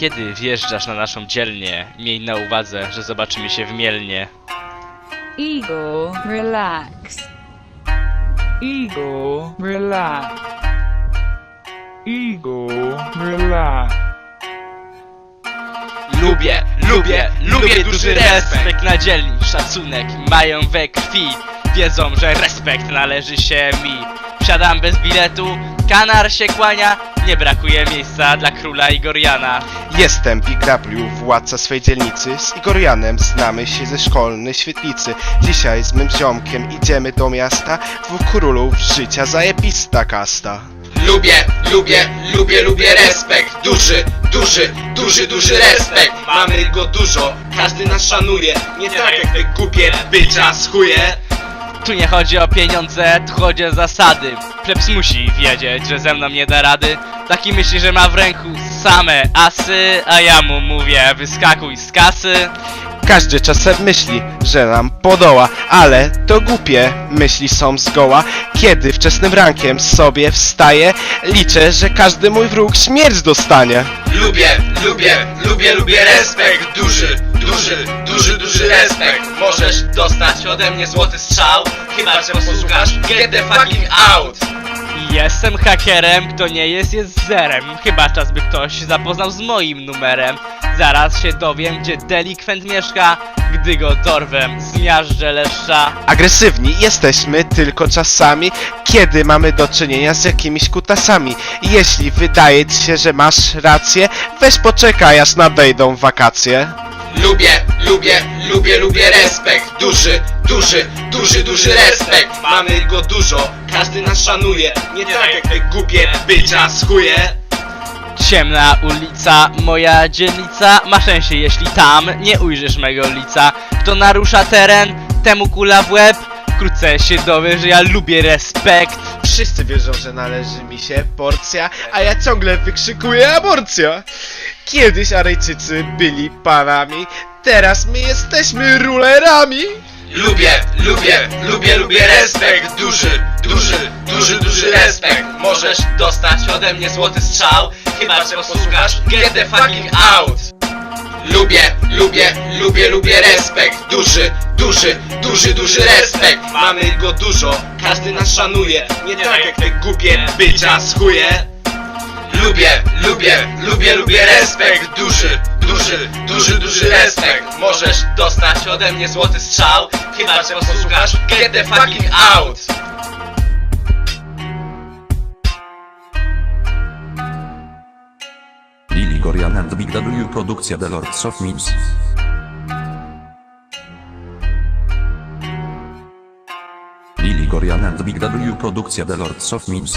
Kiedy wjeżdżasz na naszą dzielnię, miej na uwadze, że zobaczymy się w Mielnie. Igor, relax. Igor, relax. Igor, relax. Lubię, lubię, lubię duży respekt na dzielni, szacunek mają we krwi. Wiedzą, że respekt należy się mi. Wsiadam bez biletu, kanar się kłania, nie brakuje miejsca dla króla Igoriana. Jestem Big W, władca swej dzielnicy. Z Igorianem znamy się ze szkolnej świetlicy. Dzisiaj z mym ziomkiem idziemy do miasta. Dwóch królów życia zajebista kasta. Lubię, lubię, lubię, lubię respekt Duży, duży, duży, duży respekt Mamy go dużo, każdy nas szanuje Nie tak jak te głupie bycza schuje Tu nie chodzi o pieniądze, tu chodzi o zasady. Plebs musi wiedzieć, że ze mną nie da rady. Taki myśli, że ma w ręku same asy, a ja mu mówię, wyskakuj z kasy. Każdy czasem myśli, że nam podoła, ale to głupie myśli są zgoła. Kiedy wczesnym rankiem sobie wstaję, liczę, że każdy mój wróg śmierć dostanie. Lubię, lubię, lubię, lubię respekt Duży, duży, duży, duży respekt Możesz dostać ode mnie złoty strzał Chyba, że posłuchasz Get the fucking out Jestem hakerem, kto nie jest, jest zerem. Chyba czas, by ktoś zapoznał z moim numerem. Zaraz się dowiem, gdzie delikwent mieszka. Gdy go dorwę, zmiażdżę leszcza. Agresywni jesteśmy tylko czasami, kiedy mamy do czynienia z jakimiś kutasami. Jeśli wydaje ci się, że masz rację, weź poczekaj aż nadejdą wakacje. Lubię, lubię, lubię, lubię respekt Duży, duży, duży, duży respekt Mamy go dużo, każdy nas szanuje Nie tak jak te głupie bycza schuje Ciemna ulica, moja dzielnica. Ma szczęście, jeśli tam nie ujrzysz mego lica. Kto narusza teren, temu kula w łeb. Wkrótce się dowiesz, że ja lubię respekt. Wszyscy wierzą, że należy mi się porcja, a ja ciągle wykrzykuję aborcja. Kiedyś Arejczycy byli panami, teraz my jesteśmy rulerami. Lubię, lubię, lubię, lubię respekt Duży, duży, duży, duży respekt Możesz dostać ode mnie złoty strzał Chyba, że posłuchasz Get the fucking out. Lubię, lubię, lubię, lubię respekt. Duży, duży, duży, duży respekt. Mamy go dużo, każdy nas szanuje. Nie tak jak te głupie bycza schuje Lubię, lubię, lubię, lubię respekt. Duży, duży, duży, duży respekt. Możesz dostać ode mnie złoty strzał. Chyba, że posłuchasz Get the fucking out Gorian and Big W Produkcja The Lords of Mix. Lili Gorian and Big W Produkcja The Lords of Mix.